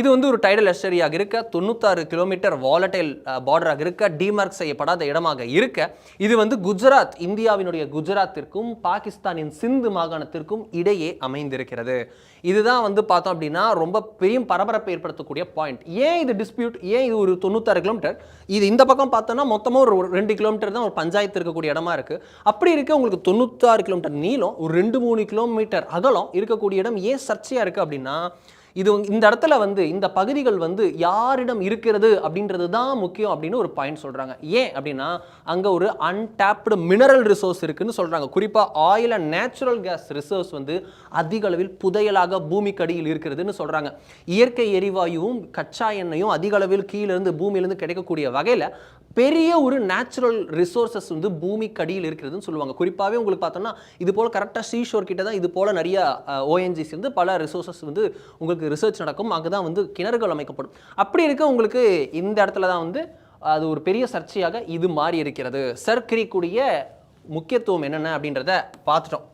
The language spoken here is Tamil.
இது வந்து ஒரு டைடல் எஸ்டரியாக இருக்க தொண்ணூத்தாறு கிலோமீட்டர் வாலடைல் பார்டராக இருக்க டிமார்க் செய்யப்படாத இடமாக இருக்க. இது வந்து குஜராத் இந்தியாவினுடைய குஜராத்திற்கும் பாகிஸ்தானின் சிந்து மாகாணத்திற்கும் இடையே அமைந்திருக்கிறது. இதுதான் வந்து பார்த்தோம் அப்படின்னா ரொம்ப பெரிய பரபரப்பை ஏற்படுத்தக்கூடிய பாயிண்ட் ஏன் இது டிஸ்பியூட் ஏன் இது ஒரு தொண்ணூத்தாறு கிலோமீட்டர் இது இந்த பக்கம் பார்த்தோன்னா மொத்தமாக ஒரு ரெண்டு கிலோமீட்டர் தான் ஒரு பஞ்சாயத்து இருக்கக்கூடிய இடமா இருக்கு. அப்படி இருக்க உங்களுக்கு தொண்ணூத்தாறு கிலோமீட்டர் நீளம் ஒரு ரெண்டு மூணு கிலோமீட்டர் அகலம் இருக்கக்கூடிய இடம் ஏன் சர்ச்சையாக இருக்குது அப்படின்னா இது இந்த இடத்துல வந்து இந்த பகுதிகள் வந்து யாரிடம் இருக்கிறது அப்படின்றது தான் முக்கியம் அப்படின்னு ஒரு பாயிண்ட் சொல்கிறாங்க ஏன் அப்படின்னா அங்கே ஒரு அன்டாப்டு மினரல் ரிசோர்ஸ் இருக்குன்னு சொல்கிறாங்க குறிப்பாக oil and natural gas resource வந்து அதிக அளவில் புதையலாக பூமிக்கடியில் இருக்கிறதுன்னு சொல்கிறாங்க இயற்கை எரிவாயுவும் கச்சா எண்ணெயும் அதிக அளவில் கீழிருந்து பூமியிலேருந்து கிடைக்கக்கூடிய வகையில் பெரிய ஒரு நேச்சுரல் ரிசோர்ஸஸ் வந்து பூமிக்கடியில் இருக்கிறதுன்னு சொல்லுவாங்க. குறிப்பாகவே உங்களுக்கு பார்த்தோம்னா இது போல் கரெக்டாக சீஷோர் கிட்ட தான் இது போல் நிறைய ஓஎன்ஜிஸ் வந்து பல ரிசோர்ஸஸ் வந்து உங்களுக்கு ரிசர்ச் நடக்கும் அங்கே தான் வந்து கிணறுகள் அமைக்கப்படும். அப்படி இருக்க உங்களுக்கு இந்த இடத்துல தான் வந்து அது ஒரு பெரிய சர்ச்சையாக இது மாறி இருக்கிறது. சர்க்கரிக்குடைய முக்கியத்துவம் என்னென்ன அப்படின்றத பார்த்துட்டோம்.